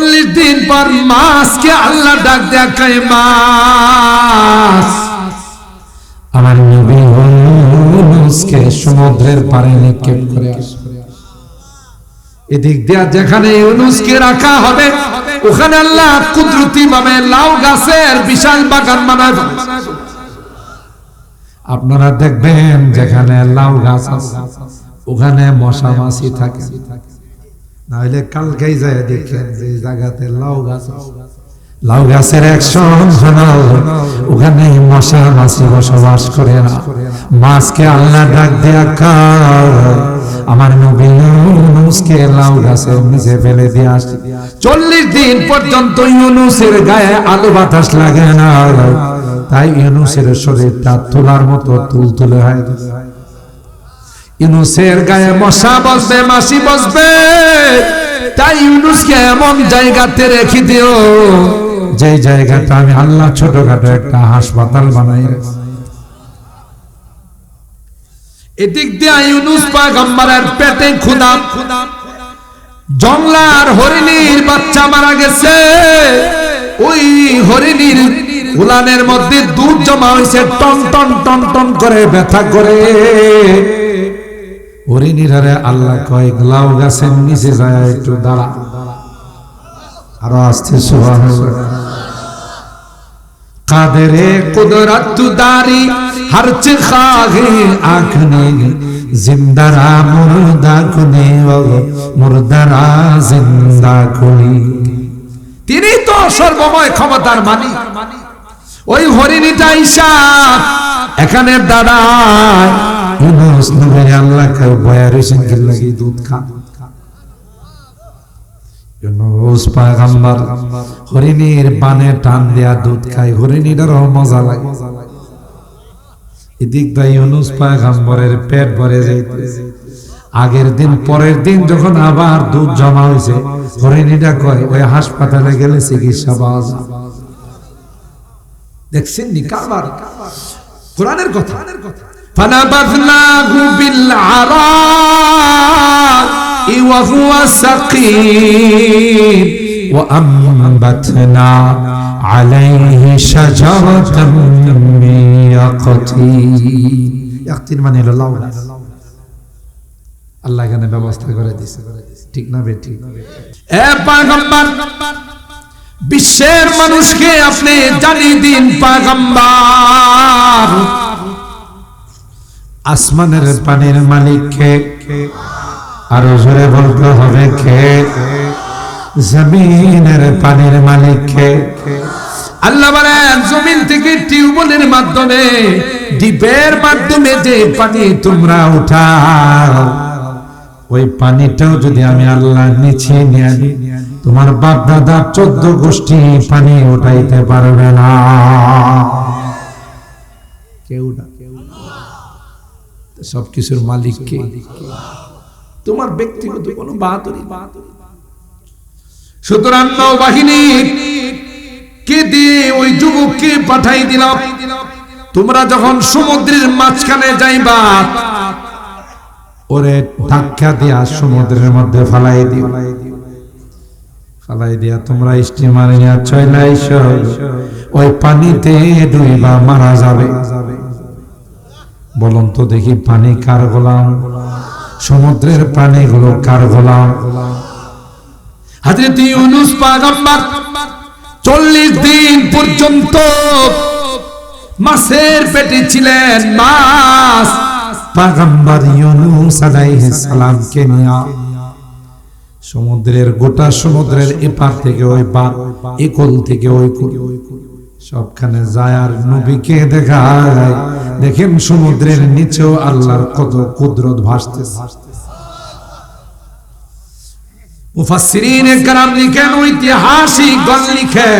চল্লিশ দিন পর মাছকে আল্লাহ ডাক দেখায় মাছ। আমার নবী ইউনুসকে সমুদ্রের পাড়ে নিক্ষেপ করে আসবে এদিক দিয়া যেখানে ইউনুসকে রাখা হবে, ওখানে আল্লাহ কুদরতি ভাবে লাউ গাছের বিশাল বাগান বানায়। আপনারা দেখবেন যেখানে লাউ গাছ আছে, ওখানে মশা মাছি থাকে। নাহলে কালকেই যায় দেখেন যে জায়গাতে লাউ গাছ লাউ গাছের একশন ওখানে মশা মাছি বসবাস করে না। মাছকে আল্লাহ ডাক দেয়া কার আমার নবী ইউনুসকে লাউ গাছের নিচে ফেলে দিয়ে আসে। চল্লিশ দিন পর্যন্ত ইউনুসের গায়ে আলো বাতাস লাগে না। তাই ইউনুসের শরীরটা তোলার মতো তুল তুলে হয়। ইউনুসের গায়ে মশা বসবে, মাসি বসবে। তাই ইউনুসকে এমন জায়গাতে রেখে দিও যে জায়গাটা আমি আল্লাহ ছোটখাটো একটা হাসপাতাল বানাই এদিক দিয়ে ইউনুস পাগম্বরের পেটে খুদা জংলার হরিণীর বাচ্চা মারা গেছে। ওই হরিণীর উলানের মধ্যে দুধ জমা হয়েছে, টন টন টন টন করে ব্যথা করে। ওরে আল্লাহ কয় গ্লাউ গাছের নিচে যায়, একটু দাঁড়া। আরও আসতে সোহান কাদেরে কুদরত তু দারি হরচ খাগে আখনে জিন্দারা মুর্দা কুনে মুর্দারা জিন্দা কুনি তিনি তো সর্বময় ক্ষমতার মানি ওই হরিণীটা ঈশা এখানে দাঁড়ায়। ইউনুস নবী আল্লাহ কেউ বয়া রইছেন কি লাগি দুধ খা। হরিণীর বানে টান দেয়া দুধ খায় হরিণীটারও মজা লাগে। এদিক দিয়ে ইউনুস পয়গম্বরের পেট ভরে যাইতেছে। আগের দিন, পরের দিন যখন আবার দুধ জমা হয়েছে হরিণীটা কয়, ওই হাসপাতালে গেলে চিকিৎসা পাওয়া যায় দেখছেন নি কারবার? কোরআনের কথা فنبذناه بالعراء وهو سقيم وأنبتنا عليه شجرة من يقطين يقطين মানে হলো লাউ গাছ। আল্লাহ এখানে ব্যবস্থা করে দিছে ঠিক না বে ঠিক এ পাগম্বর বিশ্বের মানুষকে আপনি জানিয়ে দিন পাগম্বর। আসমানের পানির মালিক কে আরও জোরে বলতে হবে কে? জমিনের পানির মালিক কে আল্লাহ বলেন, জমিন থেকে টিউবওয়েলের মাধ্যমে, ডিপের মাধ্যমে যে পানি তোমরা উঠাও, ওই পানিটাও যদি আমি আল্লাহ নিচে নিয়ে তোমার বাপ দাদা চোদ্দ গোষ্ঠী পানি উঠাইতে পারবে না। কেউ সবকিছুর মালিক কে? তোমার ব্যক্তিগত কোনো বাহাদুরি সুতরাং কে দিয়ে ওই যুবককে পাঠাই দিলাম তোমরা যখন সমুদ্রের মাঝখানে যাইবা, ওরে ধাক্কা দিয়া সমুদ্রের মধ্যে ফালাই দিও। ফালাই দিয়া তোমরা স্টিমার ওই পানিতে ডুইবা মারা যাবে। বলুন তো দেখি পানি কার গোলাম? সমুদ্রের প্রাণীগুলো কার গোলাম? চল্লিশ দিন পর্যন্ত মাছের পেটে ছিলেন মাছ। পাগম্বর ইউনুস আলাইহিস নিয়ে সমুদ্রের গোটা সমুদ্রের এপার থেকে ওই পার একল থেকে ওই কুল সবখানে যায় আর নবীকে দেখায় দেখেন সমুদ্রের নিচেও আল্লাহর কত কুদরত ভাসতেছে মুফাসসিরিন کرام লিখেন ঐতিহাসিক গণ লিখে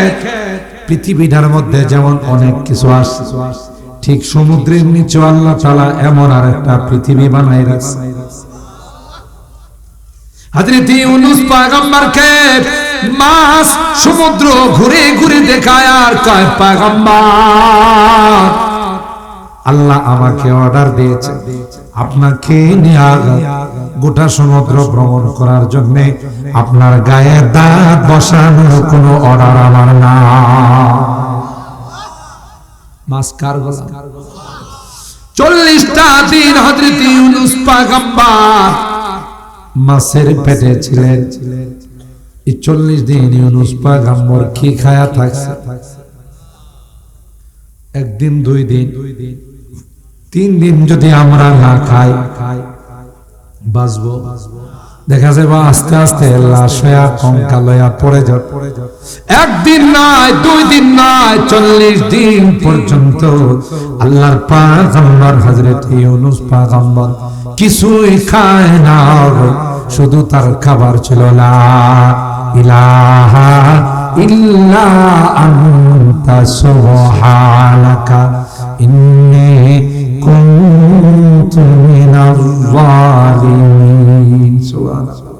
পৃথিবীটার মধ্যে যেমন অনেক কিছু আসছে ঠিক সমুদ্রের নিচে আল্লাহ তাআলা এমন আর একটা পৃথিবী বানাই রাখছে হযরত ইউনুস পয়গম্বরকে মাছ সমুদ্র ঘুরে ঘুরে দেখায় আর কয় পয়গম্বর আল্লাহ আমাকে অর্ডার দিয়েছে। আপনাকে গোটা সমুদ্র ভ্রমণ করার জন্য আপনার গায়ে দাঁত বসানোর কোনো অর্ডার আমার না। মাস কার গোলাম চল্লিশটা দিন হজরত ইউনুস মাসের পেটে ছিলেন। চল্লিশ দিন ইউনুস পাগাম্বর কি খায়া থাকছে? একদিন, দুই দিন, তিন দিন যদি আমরা না খাই, বাঁচবো? দেখা যাবে আস্তে আস্তে লাশ হইয়া কঙ্কালয়া পড়ে যাবে একদিন নয়, দুই দিন নয়, চল্লিশ দিন পর্যন্ত আল্লাহর পাগম্বর হজরত ইউনুস পাগম্বর কিছুই খায় না শুধু তার খাবার ছিল, লা ইলাহা ইল্লা আনতা সুবহানাকা, ইন্নী কুনতু মিনাজ জালিমিন সুবহানাল্লাহ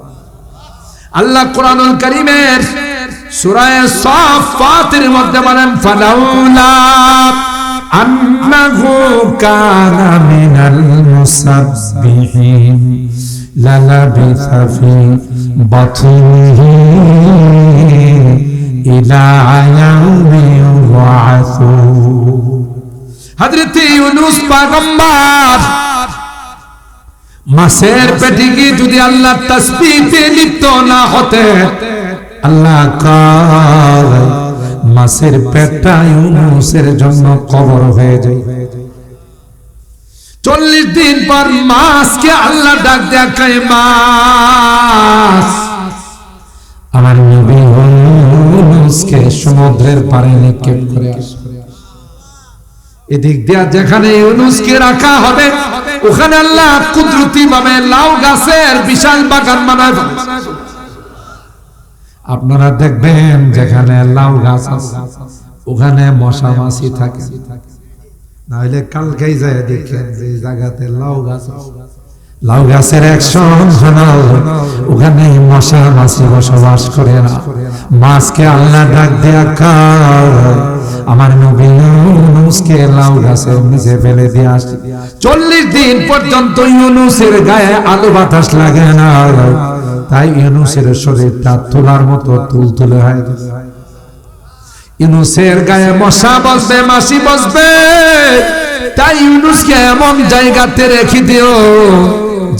আল্লাহ কোরআনুল কারীমের সূরা সাফাতের মধ্যে বলেন, ফালাউলা আন্নাহু কানা মিনাল মুসাব্বিহিন লালাবিথা ফি বাতনিহি ইলা ইয়াউমি ইউবআসুন হযরত ইউনূস পয়গম্বর, মাসের পেটে গিয়ে যদি আল্লাহ তসবিতে লিপ্ত না হতে? আল্লাহ মাসের পেটটা ইউনুসের জন্য কবর হয়ে যায়। চল্লিশ দিন পর মাসকে আল্লাহ ডাক দেখায় মাস। আমার নবী ইউনুসকে সমুদ্রের পারে নিক্ষেপ করে আসে এদিক দিয়া যেখানে ইউনুসকে রাখা হবে, ওখানে আল্লাহ কুদরতি ভাবে লাউ গাছের বিশাল বাগান বানায় আপনারা দেখবেন যেখানে লাউ গাছ আছে, ওখানে মশা মাছি থাকে। নাহলে কালকেই যায় দেখেন যে জায়গাতে লাউ গাছ। লাউ গাছের একশন ওখানে মশা মাছি বসবাস করে না। মাছকে আল্লাহ ডাক দেয়া কার আমার নবী ইউনুসকে লাউ গাছের নিচে ফেলে দিয়ে আসে চল্লিশ দিন পর্যন্ত ইউনুসের গায়ে আলো বাতাস লাগে না। তাই ইউনুসের শরীরটা তোলার মতো তুল তুলে হয়। ইউনুসের গায়ে মশা বসবে, মাসি বসবে। তাই ইউনুসকে এমন জায়গাতে রেখে দিও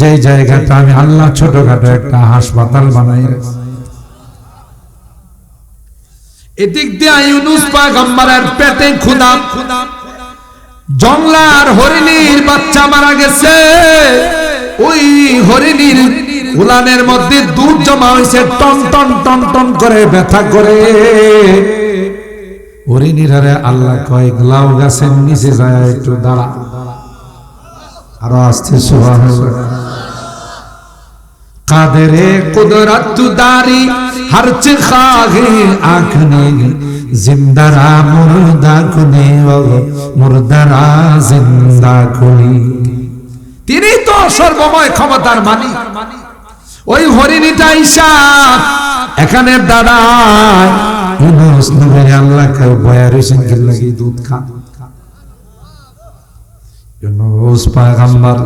যে জায়গাটা আমি আল্লাহ ছোটখাটো একটা হাসপাতাল বানাই। রেখেছি। এদিক দিয়ে ইউনুস পয়গম্বরের পেটে খুদা জংলার হরিণীর বাচ্চা মারা গেছে। ওই হরিণীর উলানের মধ্যে দুধ জমা হয়েছে, টন টন টন টন করে ব্যথা করে। হরিণীর হারে আল্লাহ কয়েক লাউ গাছের নিচে যায়, একটু দাঁড়া। আরও আসতে সুহান কাদেরে কুদরত দারি হরচ খাগে আখনে জিন্দারা মুর্দা কুনে মুর্দারা জিন্দা কুনি তিনি তো সর্বময় ক্ষমতার মালিক ওই হরিণীটা ঈশা এখানে দাঁড়ায়। ইউনুস নবী আল্লাহ কে বয়া রইছেন কি লাগি দুধ খা। ইউনুস পয়গম্বর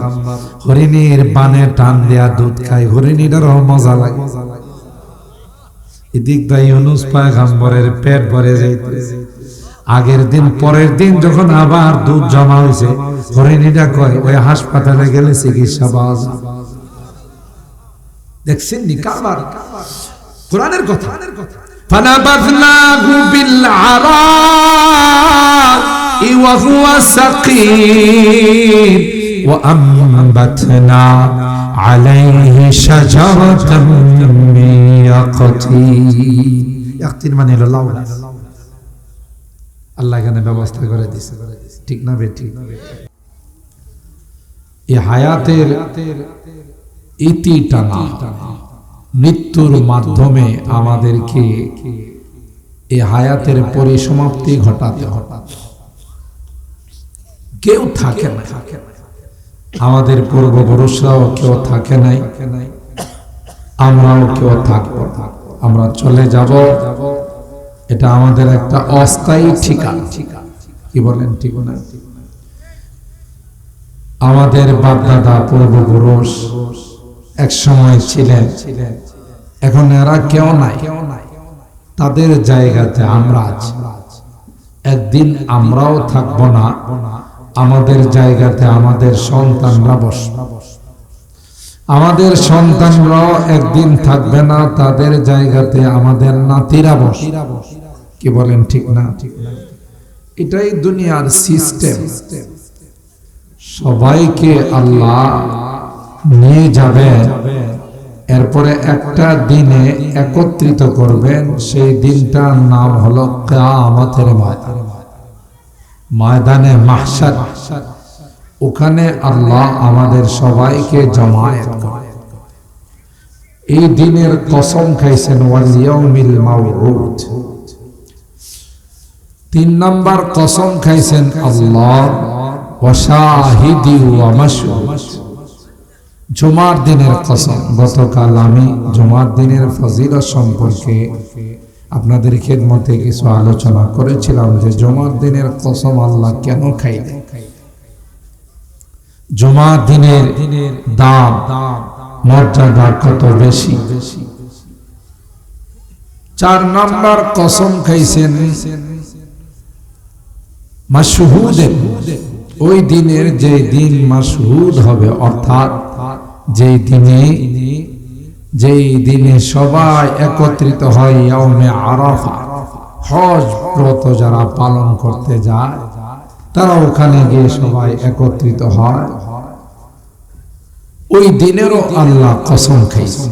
হরিণীর বানে টান দেয়া দুধ খায়। হরিণীটারও মজা লাগে। এদিক দা ইউনুস পয়গম্বরের পেট ভরে যাইতেছে আগের দিন পরের দিন যখন আবার দুধ জমা হয়েছে হরিণীটা কয় ওই হাসপাতালে গেলে চিকিৎসা পাওয়া যায় দেখছেন নি কারবার কোরআনের কথা فنبذناه بالعراء وهو سقيم وأنبتنا عليه شجرة من يقطين يقطين মানে হলো লাউ গাছ। আল্লাহ এখানে ব্যবস্থা করে দিছে ঠিক না বে ঠিক এই হায়াতের ইতি টানা মৃত্যুর মাধ্যমে আমাদেরকে এই হায়াতের পরিসমাপ্তি ঘটাতে হঠাৎ কেউ থাকে না আমাদের পূর্বপুরুষরাও কেউ থাকে নাই। আমরাও কেউ থাকব। আমরা চলে যাব। এটা আমাদের একটা অস্থায়ী ঠিকানা। কি বলেন, ঠিক না? আমাদের বাপদাদা পূর্বপুরুষ এক সময় ছিলেন। এখন এরা কেউ নাই। তাদের জায়গাতে আমরা একদিন আমরাও থাকব না। আমাদের জায়গাতে আমাদের সন্তানরা বসবে আমাদের সন্তানরাও একদিন থাকবে না, তাদের জায়গাতে আমাদের নাতিরা বসে। কি বলেন ঠিক না? এটাই দুনিয়ার সিস্টেম। সবাইকে আল্লাহ নিয়ে যাবে, এরপরে একটা দিনে একত্রিত করবেন, সেই দিনটার নাম হলো কেয়ামতের ময়দান। ময়দানে মাহসার ওখানে আল্লাহ আমাদের সবাইকে জমায়েত করে। এই দিনের কসম খাইছেন ওয়ালিয়াউমিল মাউউদ তিন নাম্বার কসম খাইছেন আল্লাহ ওয়াশাহিদি ওয়া জুমার দিনের কসম, গতকাল আমি জুমার দিনের ফজিলত সম্পর্কে আপনাদের খেদমতে কিছু আলোচনা করেছিলাম যে জুমার দিনের কসম আল্লাহ কেন খাইলেন? জুমার দিনের দাম, মর্যাদা কত বেশি? চার নাম্বার কসম খাইছেন মাসহুদের ওই দিনের যে দিন মাসহুদ হবে, অর্থাৎ যেই দিনে যেই দিনে সবাই একত্রিত হয় আরাফা, হজ ব্রত যারা পালন করতে যায়, তারা ওখানে গিয়ে সবাই একত্রিত হয়। ওই দিনেরও আল্লাহ কসম খাইছে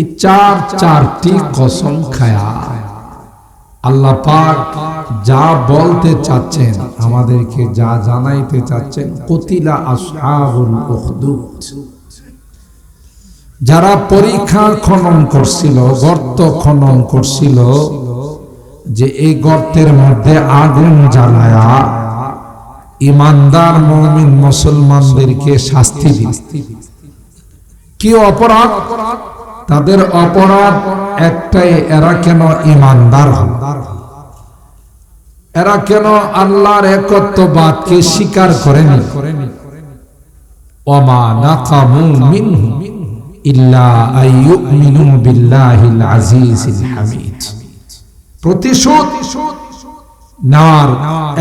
এই চার চারটি কসম খায়া আল্লাহ পাক যা বলতে চাচ্ছেন, আমাদেরকে যা জানাইতে চাচ্ছেন, কতিলা আসহাবুল উখদুদ। যারা পরীক্ষা খনন করছিল, গর্ত খনন করছিল, যে এই গর্তের মধ্যে আগুন জ্বালায়া ইমানদার মমিন মুসলমানদেরকে শাস্তি কি অপরাধ? তাদের অপরাধ একটাই, এরা কেন ইমানদার এরা কেন আল্লাহর একত্ববাদকে স্বীকার করেনি? ওমা নাকামু মিনহু।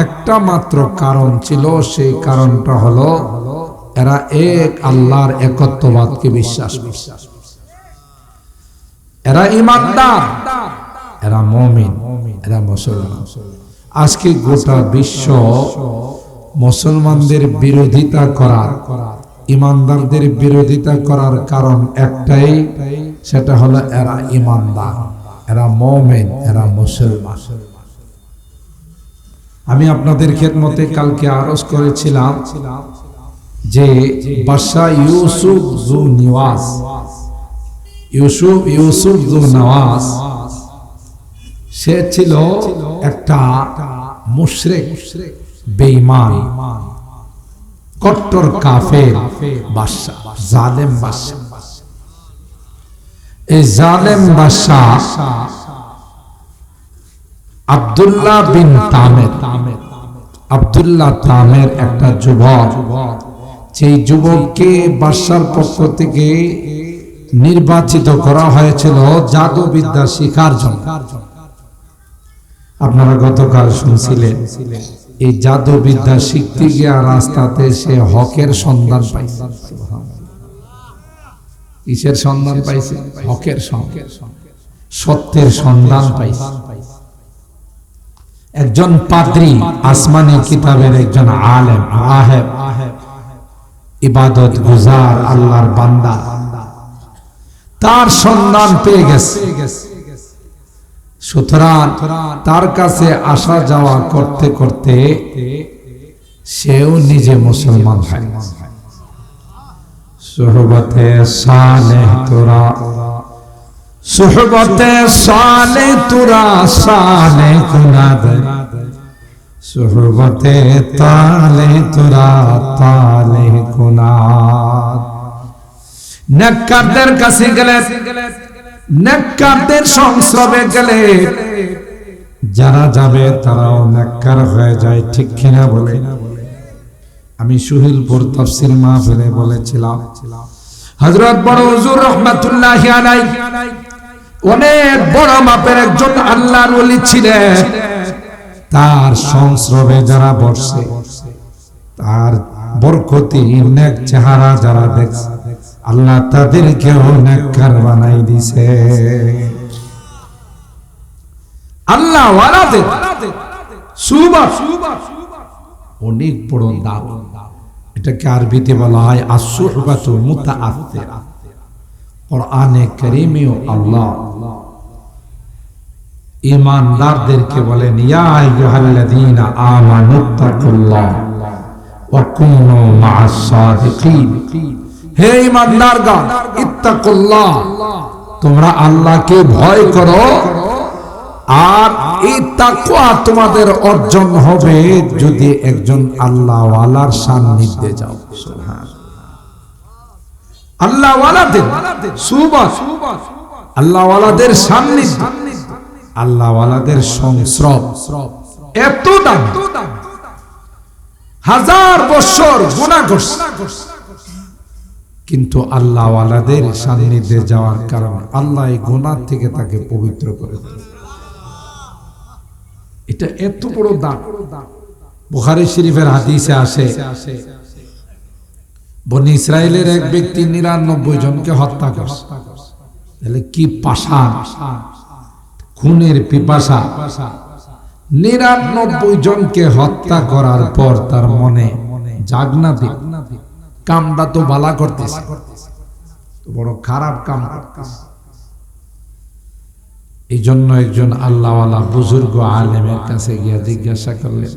একটা মাত্র কারণ ছিল, সেই কারণটা হলো এরা এক আল্লাহর একত্ববাদকে বিশ্বাস বিশ্বাস এরা ইমানদার, এরা মমিন, এরা মুসলমান। আজকে গোটা বিশ্ব মুসলমানদের বিরোধিতা করার ইমানদারদের বিরোধিতা করার কারণ একটাই, সেটা হলো এরা ইমানদার, এরা মমেন, এরা মুসলমান। আমি আপনাদের খেদমতে কালকে আরজ করেছিলাম যে বাদশা ইউসুফ জু নিওয়াজ, ইউসুফ ইউসুফ জু নওয়াজ, সে ছিল একটা মুশরেক, বেঈমান। কট্টর কাফের বাদশা, জালেম বাদশা। এই জালেম বাদশা আব্দুল্লাহ বিন তামের, আব্দুল্লাহ তামের একটা যুবক। সেই যুবককে বাদশার পক্ষ থেকে নির্বাচিত করা হয়েছিল জাদুবিদ্যা শিখার জন্য। আপনারা গতকাল শুনছিলেন এই জাদুবিদ্যা শিখতে গিয়া রাস্তাতে সে হকের সন্ধান পাইছে। কিসের সন্ধান পাইছে? হকের সত্যের সন্ধান পাইছে। একজন পাদ্রী আসমানি কিতাবের একজন আলেম, আহেব, ইবাদত গুজার আল্লাহর বান্দা। তার সন্ধান পেয়ে গেছে। সুতরাং তার কাছে আসা যাওয়া করতে করতে সেও নিজে মুসলমান হয়। সোহবতে সালে তোরা, সোহবতে সালে তোরা, সালে কুনাদ সোহবতে তালে তোরা, তালে কুনাদ নেককারদের কাছে গেলে নেককারদের সংস্রবে গেলে যারা যাবে তারাও নেককার হয়ে যায়, ঠিক কিনা বলে? আমি সুহিলপুর তফসিল মাহফিলে বলেছিলাম, হযরত বড় হুজুর রহমাতুল্লাহি আলাইহি অনেক বড় মাপের একজন আল্লাহর ওলি ছিলেন। তার সংস্রবে যারা বসে, তার বরকতি, নেক চেহারা যারা দেখছে আল্লাহ তাদেরকেও নেককার বানাই দিছে। আল্লাহ অনেক বড় দাম। এটাকে আরবিতে বলা হয় আসুহবাতু মুতাআথিরা কোরআনে কারীমেও আল্লাহ ইমানদারদেরকে বলেন, ইয়া আইয়ুহাল্লাযীনা আমানুত্তাকুল্লাহ ওয়া কুনু মা'আস সাদিকিন হে ইমানদারগণ ইত্তাকুল্লাহ, তোমরা আল্লাহকে ভয় করো, আর এই তাকওয়া তোমাদের অর্জন হবে যদি একজন আল্লাহওয়ালার সান্নিধ্যে যাও। সুবাস সান্নিধ্য সংস্রব, এত দাম, হাজার বছর গুণা করছে কিন্তু আল্লাহওয়ালাদের সান্নিধ্যে যাওয়ার কারণে আল্লাহ এই গুণার থেকে তাকে পবিত্র করে এটা এত বড় দাম বুখারী শরীফের হাদিসে আসে, বনি ইসরায়েলের এক ব্যক্তি নিরানব্বই জনকে হত্যা করছে। কি পাশা খুনের পিপাসা। নিরানব্বই জনকে হত্যা করার পর তার মনে জাগনা দিক কামটা তো বালা করতেছে তো বড় খারাপ কাম করতেছে এই জন্য একজন আল্লাহওয়ালা বুজুর্গ আলেমের কাছে গিয়া জিজ্ঞাসা করলেন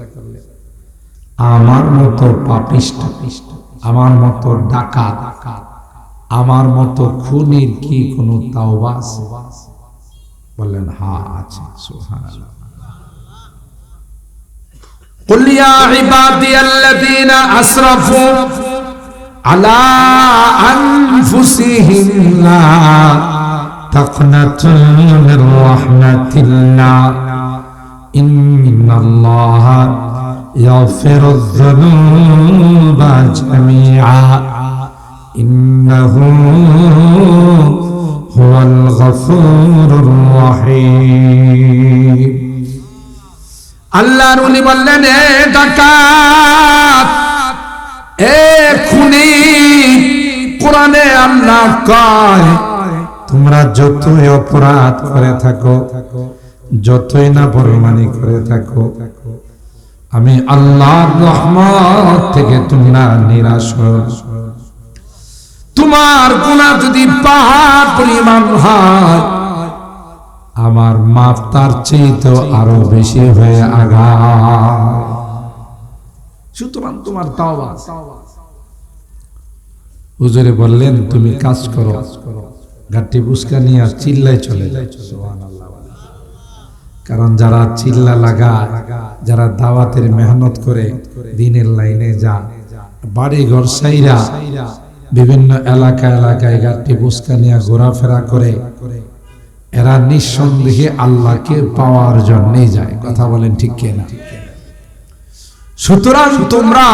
আমার মতো পাপিষ্ট আমার মতো ডাকাত আমার মতো খুনির কি কোনো তাওবা আছে বললেন হা আছে সুবহানাল্লাহ قل يا عبادي الذين أسرفوا على أنفسهم لا تقنط من رحمة الله إن الله يغفر الذنوب جميعا إنه هو الغفور الرحيم الله رولي بلن اے دکات اے কোরআনে আল্লাহ কয়, তোমরা যতই অপরাধ করে থাকো, যতই না পরমানি করে থাকো, আমি আল্লাহর রহমত থেকে তোমরা নিরাশ তোমার গুণা যদি পাহাড় পরিমাণ হয়, আমার মাপ তার চেয়ে তো আরও বেশি হয়ে আগা সুতরাং তোমার তাওবা হুজুরে বললেন, তুমি কাজ করো। গাঠি বুসকা নিয়ে আর চিল্লাই চলে কারণ যারা চিল্লা লাগা যারা দাওয়াতের মেহনত করে, দিনের লাইনে যা বাড়ি ঘর সাইরা বিভিন্ন এলাকা এলাকায় গাঠি বুসকা নিয়ে ঘোরাফেরা করে। এরা নিঃসন্দেহে আল্লাহকে পাওয়ার জন্যই যায়। কথা বলেন ঠিক কিনা? সুতরাং তোমরা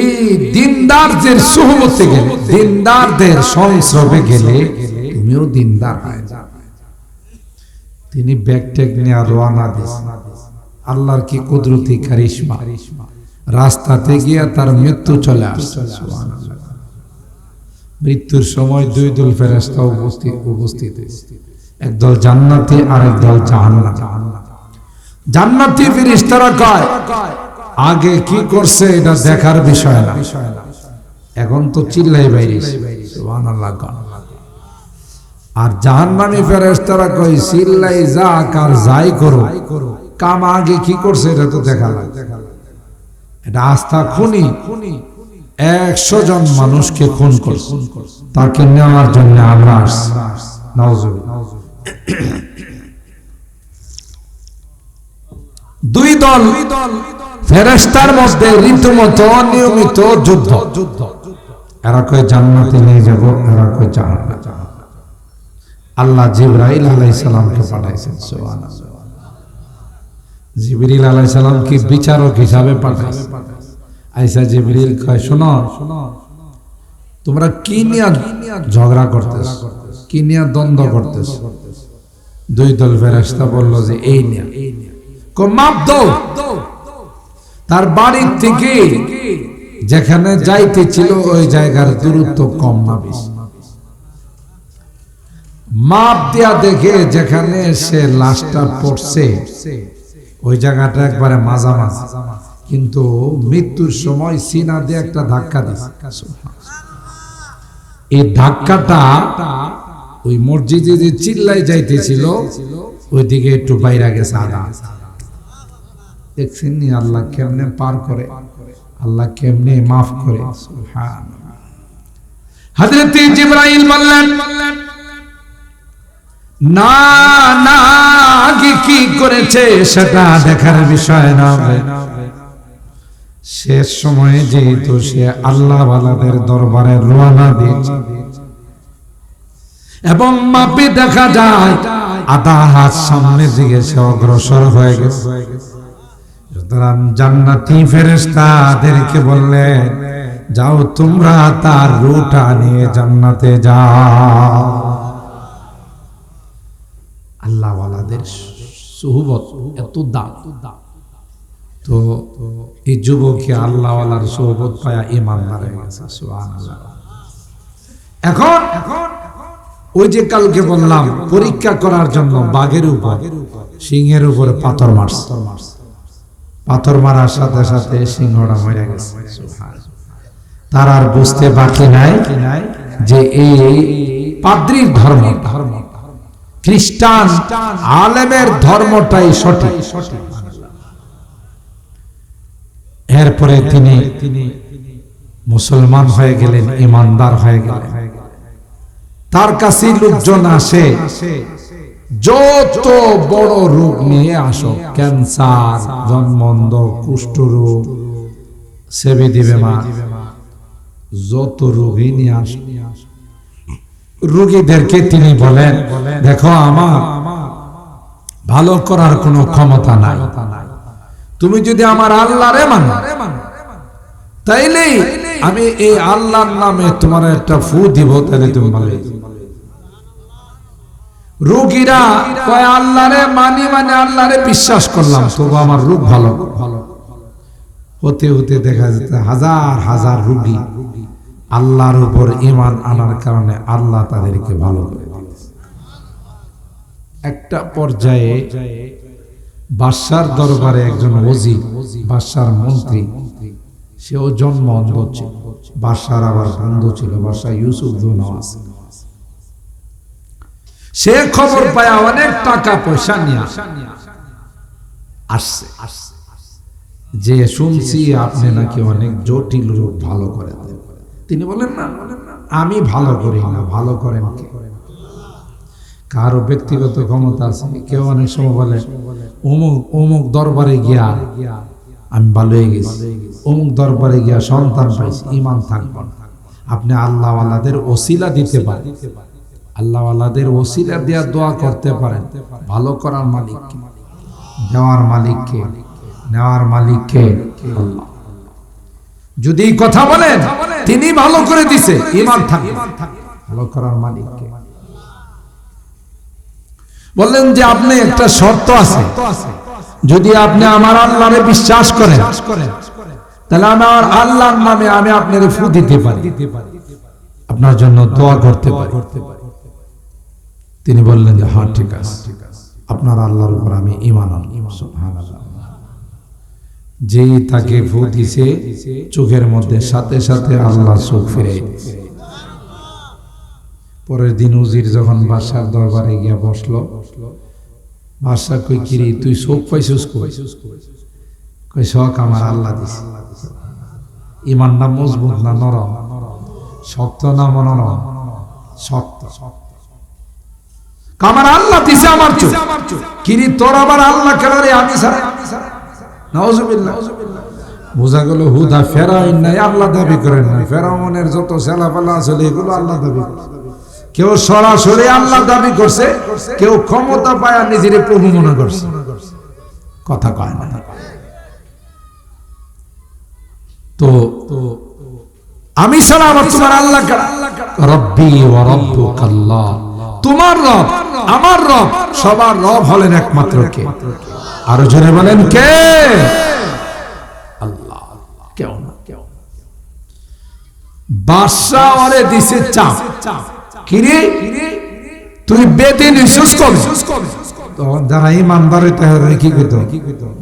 এই দিনদারদের সোহবতে গেলে, দিনদারদের সংস্রবে গেলে তুমিও দিনদার হয়। তিনি ব্যাগ ট্যাগ নিয়ে রওনা দিস আল্লাহর কি কুদরতি কারিশমা। রাস্তাতে গিয়া তার মৃত্যু চলে আসছে মৃত্যুর সময় দুই দল ফেরেস্তা উপস্থিত উপস্থিত। একদল জান্নাতি আর একদল জাহান্নাতি জান্নাতি ফেরেশতারা কয়, আগে কি করছে এটা দেখার বিষয় না। এখন তো চিল্লাই বাইরে আর জাহান্নামী ফেরেশতারা কয়, চিল্লাই যা কার যাই করো। কাম আগে কি করছে এটা তো দেখা এটা আস্থা খুনি। একশো জন মানুষকে খুন করছে। তাকে নেওয়ার জন্য আমরা। দুই দল ফেরেস্তার মধ্যে রীতিমতো নিয়মিত যুদ্ধ যুদ্ধ। এরা কয় জান্নাতে নিয়ে যাব এরা কয় জাহান্নামে। আল্লাহ জিব্রাইল আলাইহিস সালামকে পাঠাইছেন জিবরিল আলাই সালাম কি বিচারক হিসাবে পাঠায় আইসা জিবরিল কয়, শোনো, তোমরা কি নিয়ে ঝগড়া করতেছ? কি নিয়ে দ্বন্দ্ব করতেছ? দুই দল ফেরেস্তা বলল যে, এই নিয়ে। মাপ দাও। তার বাড়ির থেকে যেখানে যাইতে ছিল, ওই জায়গার দূরত্ব কম না বেশি। মাপ দেয়া দেখে যেখানে সে লাশটা পড়ছে, ওই জায়গাটা একবারে মাঝামাঝি। কিন্তু মৃত্যুর সময় সিনা দিয়ে একটা ধাক্কা দিছে। এই ধাক্কাটা ওই মসজিদে যে চিল্লাই যাইতেছিল, ওইদিকে একটু বাইরে গেছে আদা। দেখছেন আল্লাহ কেমনে পার করে। আল্লাহ কেমনে মাফ করে? হযরত জিবরাইল না না, আগে কি করেছে সেটা দেখার বিষয় না শেষ সময়ে যেহেতু সে আল্লাহ বালাদের দরবারে রোয়ানা দিয়েছে। এবং মাপে দেখা যায়, আধা হাত সামনের দিকে সে অগ্রসর হয়ে গেছে। সুতরাং জান্নাতি ফেরেশতাদেরকে বললেন যাও তোমরা তার রুটা নিয়ে জান্নাতে যাও। আল্লাহ ওয়ালাদের সুহবত এত দাম। তো এই যুবককে আল্লাহ ওয়ালার সুহবত পায়া ইমানদার হয়ে গেছে এখন এখন ওই যে কালকে বললাম, পরীক্ষা করার জন্য বাঘের উপর, সিংহের উপরে পাথর মারছে। পাথর মারার সাথে সাথে সিংহটা মরে গেছে। তার আর বুঝতে বাকি নাই যে এই পাদ্রির ধর্ম। ধর্ম খ্রিস্টান আলেমের ধর্মটাই সঠিক। এরপরে তিনি মুসলমান হয়ে গেলেন, ইমানদার হয়ে গেলেন। তার কাছে লোকজন আসে। যত বড় রোগ নিয়ে আসো, ক্যান্সার জন্মন্দ কুষ্ঠ রোগ সেবে দিবে মা। যত রোগী নিয়ে আসো। রোগীদেরকে তিনি বলেন, দেখো আমার, ভালো করার কোনো ক্ষমতা নাই। তুমি যদি আমার আল্লাহরে মানো তাইলে আমি এই আল্লাহর নামে তোমার একটা ফু দিব তাহলে তুমি ভালো রোগীরা কয়, আল্লাহরে মানি মানে আল্লাহরে বিশ্বাস করলাম, তবু আমার রোগ ভালো ভালো হতে হতে দেখা যেতে হাজার হাজার রুগী আল্লাহর উপর ইমান আনার কারণে আল্লাহ তাদেরকে ভালো করে একটা পর্যায়ে বাদশার দরবারে একজন ওজি, বাদশার মন্ত্রী, সেও জন্ম অন্ধ ছিল। বাদশার আবার বন্ধু ছিল, বাদশাহ ইউসুফ নওয়াজ। সে খবর পায় অনেক টাকা পয়সা নিয়ে। আসছে। যে শুনছি আপনি নাকি অনেক জটিল রোগ ভালো করে দেন। তিনি বলেন, না, আমি ভালো করি না, ভালো করেন কে? কারও ব্যক্তিগত ক্ষমতা আছে কেউ অনেক সময় বলে, অমুক অমুক দরবারে গিয়া আমি ভালো হয়ে গেছি। অমুক দরবারে গিয়া সন্তান পাইছি ইমান থাকব আপনি আল্লাহ আল্লাহদের ওসিলা দিতে পারেন। আল্লাহ আল্লাহদের ওসিলা দেওয়া দোয়া করতে পারেন। ভালো করার মালিককে দেওয়ার মালিককে নেওয়ার মালিককে আল্লাহ। যদি কথা বলেন, তিনি ভালো করে দিছে ইমান থাকে ভালো করার মালিককে বললেন যে আপনি একটা শর্ত আছে। যদি আপনি আমার আল্লাহরে বিশ্বাস করেন, তাহলে আমার আল্লাহর নামে আমি আপনার ফু দিতে পারি। আপনার জন্য দোয়া করতে পারি। তিনি বললেন যে হ্যাঁ ঠিক আছে। আপনার আল্লাহর উপর আমি ইমান যেই তাকে ফু দিছে, চোখের মধ্যে সাথে সাথে আল্লাহ চোখ ফিরে পরের দিন উজির যখন বাসার দরবারে গিয়া বসল বাদশাহ কই কিরি তুই চোখ পাইছিস কই? শখ আমার আল্লাহ দিছে। ইমানটা মজবুত না নরম? শক্ত না মনোরম? শক্ত শক্ত। আমার আল্লাহ দিছে আমার চোখ। কিরি তোর আবার আল্লাহ কেন রে আমি নাউজুবিল্লাহ। বোঝা গেল হুদা নাই আল্লাহ দাবি করেন না ফেরাউনের যত সেলাফেলা আছে এগুলো আল্লাহ দাবি করে কেউ সরাসরি আল্লাহ দাবি করছে কেউ ক্ষমতা পায়া নিজের প্রভু মনে করছে। কথা কয় না। তো আমি ছাড়া আমার তোমার আল্লাহ রব্বি ও তোমার রব আমার রব, সবার রব হলেন একমাত্র কে? আরও জোরে বলেন কে? আল্লাহ, কেউ না, কেউ বাদশাহ ওরে দিছে চাপ। কিরে তুই বেদিন বিশ্বাস কর তখন যারা ইমানদার হবে কি কইতো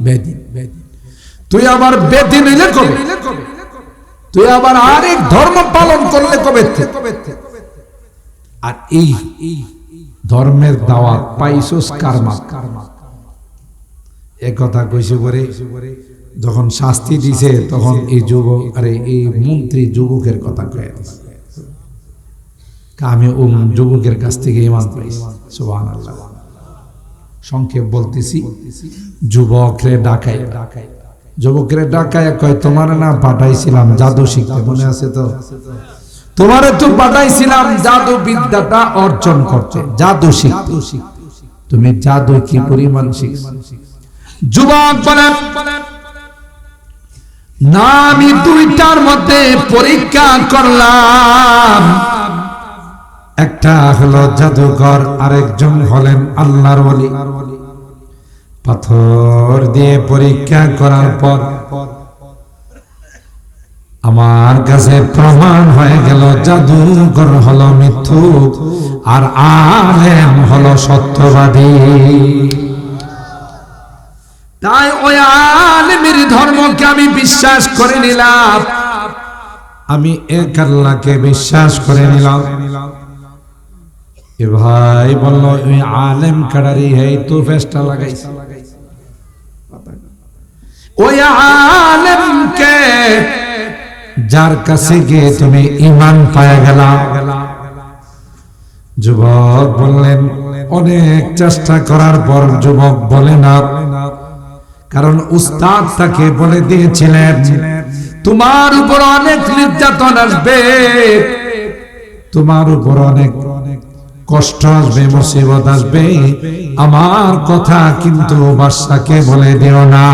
বেদিন তুই আবার বেদিন হইলে কবে? তুই আবার আরেক ধর্ম পালন করলে কবে? আর এই ধর্মের দাওয়াত, পাইছস কারমা। এ কথা কইছে পরে, যখন শাস্তি দিছে, তখন এই যুবক, আরে এই মন্ত্রী যুবকের কথা কয়ে আমি ও যুবকের কাছ থেকে ইমান পাইছি। সুবহানাল্লাহ। সংক্ষেপ বলতেছি, যুবকরে ডাকাই ডাকাই যুবকরে ডাকায় কয়, তোমার না পাঠাইছিলাম জাদু শিখতে, মনে আছে তো? তোমারে তো পাঠাইছিলাম জাদু বিদ্যাটা অর্জন করতে। জাদু শিখতে। তুমি জাদু কি পরিমাণ শিখছ? যুবক বলেন না আমি দুইটার মধ্যে পরীক্ষা করলাম। একটা হলো জাদুকর আরেকজন হলেন আল্লাহর পাথর দিয়ে পরীক্ষা করার পর আমার কাছে প্রমাণ হয়ে গেল জাদুকর হলো মিথ্যুক, আর আলেম হলো সত্যবাদী। তাই ওই আলেমের ধর্মকে আমি বিশ্বাস করে নিলাম। আমি এক আল্লাহকে বিশ্বাস করে নিলাম। এ ভাই বলল, ওই আলেম কাড়ারি এই তো ফেস্টা লাগাইছে। ওই আলেমকে যার কাছে গিয়ে তুমি ইমান পায় গেলাম যুবক বললেন, অনেক চেষ্টা করার পর যুবক বলে না, কারণ উস্তাদ তাকে বলে দিয়েছিলেন, তোমার উপর অনেক নির্যাতন আসবে, তোমার উপর অনেক কষ্ট আসবে, মুসিবত আসবে, আমার কথা কিন্তু বাদশাকে বলে দিও না।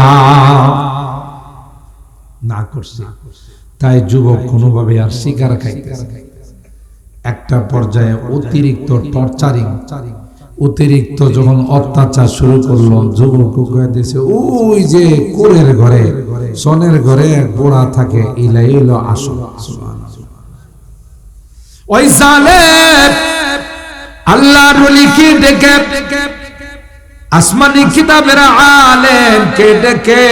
না করছে। তাই যুবক কোনোভাবে আর শিকার খাইতেছে একটা পর্যায়ে অতিরিক্ত টর্চারিং, অতিরিক্ত যখন অত্যাচার শুরু করল, যুবক দিয়েছে ওই যে কোরের ঘরে, সনের ঘরে গোড়া থাকে, ইলা এলো আসল ওই আল্লাহর ওলিকে ডেকে, আসমানি কিতাবের আলেম কে ডেকে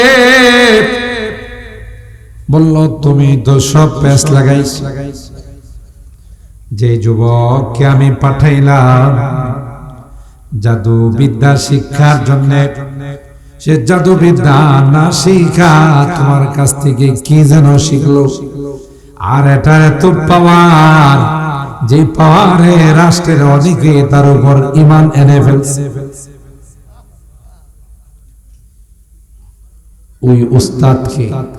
বলল, তুমি তো সব প্যাস লাগাইছ। যে যুবককে আমি পাঠাইলাম জাদু বিদ্যা শিক্ষার জন্য, সে জাদু বিদ্যা না শিখা তোমার কাছ থেকে কি যেন শিখলো? আর এটা এত পাওয়ার, যে পাওয়ারে রাষ্ট্রের অনেকে তার উপর ইমান এনে ফেলছে। ওই উস্তাদকে